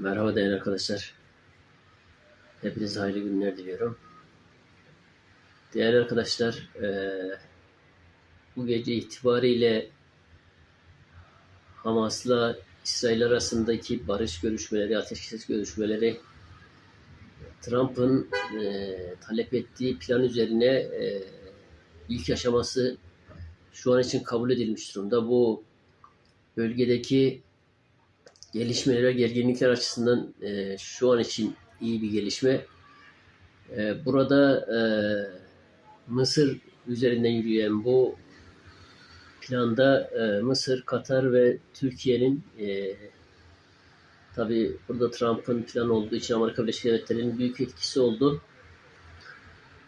Merhaba değerli arkadaşlar. Hepinize hayırlı günler diliyorum. Değerli arkadaşlar, eee, bu gece itibariyle Hamas'la İsrail arasındaki barış görüşmeleri, ateşkes görüşmeleri Trump'ın eee, talep ettiği plan üzerine eee, ilk aşaması şu an için kabul edilmiş durumda. Bu bölgedeki gelişmeler ve gerginlikler açısından e, şu an için iyi bir gelişme. E, burada e, Mısır üzerinden yürüyen bu planda e, Mısır, Katar ve Türkiye'nin e, tabi burada Trump'ın planı olduğu için Amerika Birleşik Devletleri'nin büyük etkisi oldu.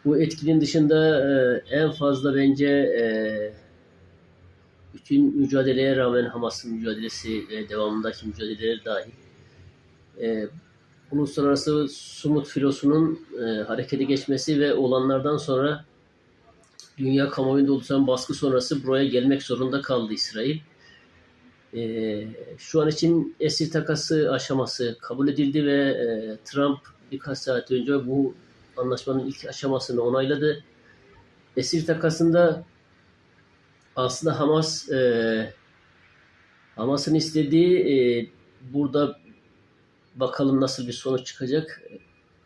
Bu etkinin dışında e, en fazla bence e, bütün mücadeleye rağmen Hamas'ın mücadelesi ve devamındaki mücadeleler dahil e, uluslararası Sumut filosunun e, harekete geçmesi ve olanlardan sonra dünya kamuoyunda oluşan baskı sonrası buraya gelmek zorunda kaldı İsrail. E, şu an için esir takası aşaması kabul edildi ve e, Trump birkaç saat önce bu anlaşmanın ilk aşamasını onayladı. Esir takasında aslında Hamas e, Hamas'ın istediği e, burada bakalım nasıl bir sonuç çıkacak.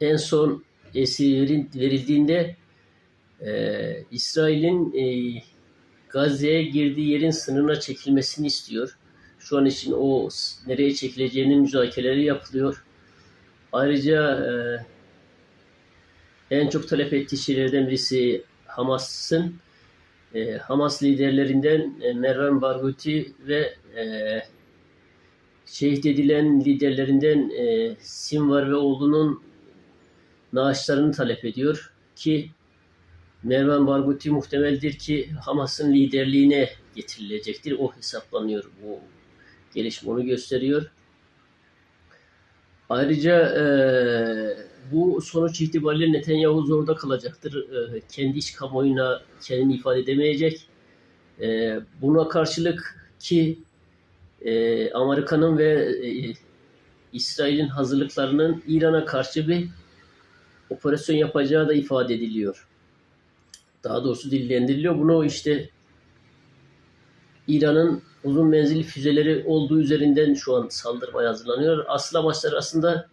En son esirin verildiğinde e, İsrail'in e, Gazze'ye girdiği yerin sınırına çekilmesini istiyor. Şu an için o nereye çekileceğinin müzakereleri yapılıyor. Ayrıca e, en çok talep ettiği şeylerden birisi Hamas'ın e, Hamas liderlerinden e, Mervan Barghouti ve e, şehit edilen liderlerinden e, Sinvar ve oğlunun naaşlarını talep ediyor ki Mervan Barghouti muhtemeldir ki Hamas'ın liderliğine getirilecektir. O hesaplanıyor. Bu gelişme onu gösteriyor. Ayrıca e, bu sonuç itibariyle Netanyahu zorda kalacaktır. E, kendi iç kamuoyuna kendini ifade edemeyecek. E, buna karşılık ki e, Amerika'nın ve e, İsrail'in hazırlıklarının İran'a karşı bir operasyon yapacağı da ifade ediliyor. Daha doğrusu dillendiriliyor. Bunu işte İran'ın uzun menzilli füzeleri olduğu üzerinden şu an saldırmaya hazırlanıyor. Asıl amaçları aslında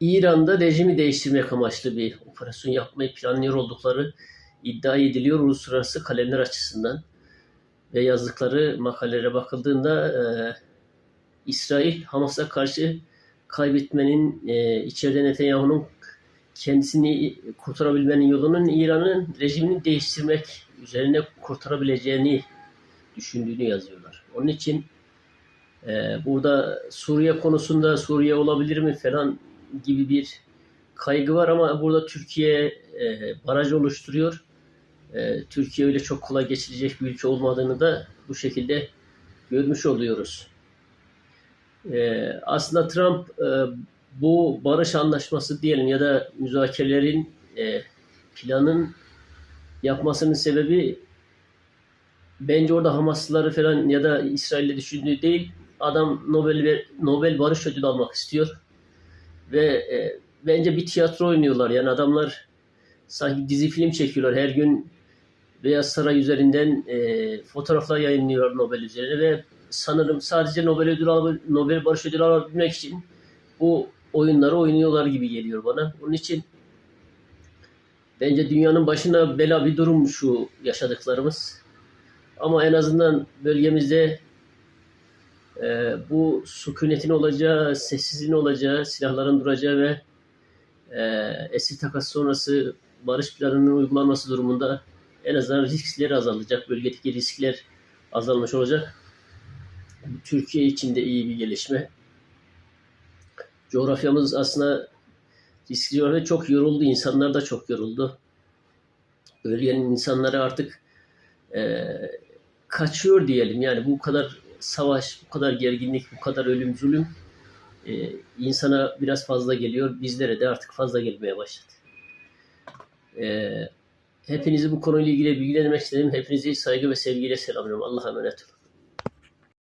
İran'da rejimi değiştirmek amaçlı bir operasyon yapmayı planlıyor oldukları iddia ediliyor uluslararası kalemler açısından. Ve yazdıkları makalelere bakıldığında e, İsrail Hamas'a karşı kaybetmenin e, içeride Netanyahu'nun kendisini kurtarabilmenin yolunun İran'ın rejimini değiştirmek üzerine kurtarabileceğini düşündüğünü yazıyorlar. Onun için e, burada Suriye konusunda Suriye olabilir mi falan gibi bir kaygı var ama burada Türkiye e, baraj oluşturuyor. E, Türkiye öyle çok kolay geçilecek bir ülke olmadığını da bu şekilde görmüş oluyoruz. E, aslında Trump e, bu barış anlaşması diyelim ya da müzakerelerin e, planın yapmasının sebebi bence orada Hamaslıları falan ya da İsrail'le düşündüğü değil. Adam Nobel Nobel Barış Ödülü almak istiyor. Ve e, bence bir tiyatro oynuyorlar. Yani adamlar sanki dizi film çekiyorlar. Her gün Beyaz Saray üzerinden e, fotoğraflar yayınlıyorlar Nobel üzerine ve sanırım sadece Nobel ödülü Nobel Barış Ödülü alabilmek için bu oyunları oynuyorlar gibi geliyor bana. Onun için bence dünyanın başına bela bir durum şu yaşadıklarımız. Ama en azından bölgemizde e, bu sükunetin olacağı, sessizliğin olacağı, silahların duracağı ve e, esir takas sonrası barış planının uygulanması durumunda en azından riskler azalacak. Bölgedeki riskler azalmış olacak. Türkiye için de iyi bir gelişme. Coğrafyamız aslında riskli ve çok yoruldu. İnsanlar da çok yoruldu. Bölgenin insanları artık e, kaçıyor diyelim. Yani bu kadar savaş, bu kadar gerginlik, bu kadar ölüm, zulüm e, insana biraz fazla geliyor. Bizlere de artık fazla gelmeye başladı. E, hepinizi bu konuyla ilgili bilgilendirmek istedim. Hepinizi saygı ve sevgiyle selamlıyorum. Allah'a emanet olun.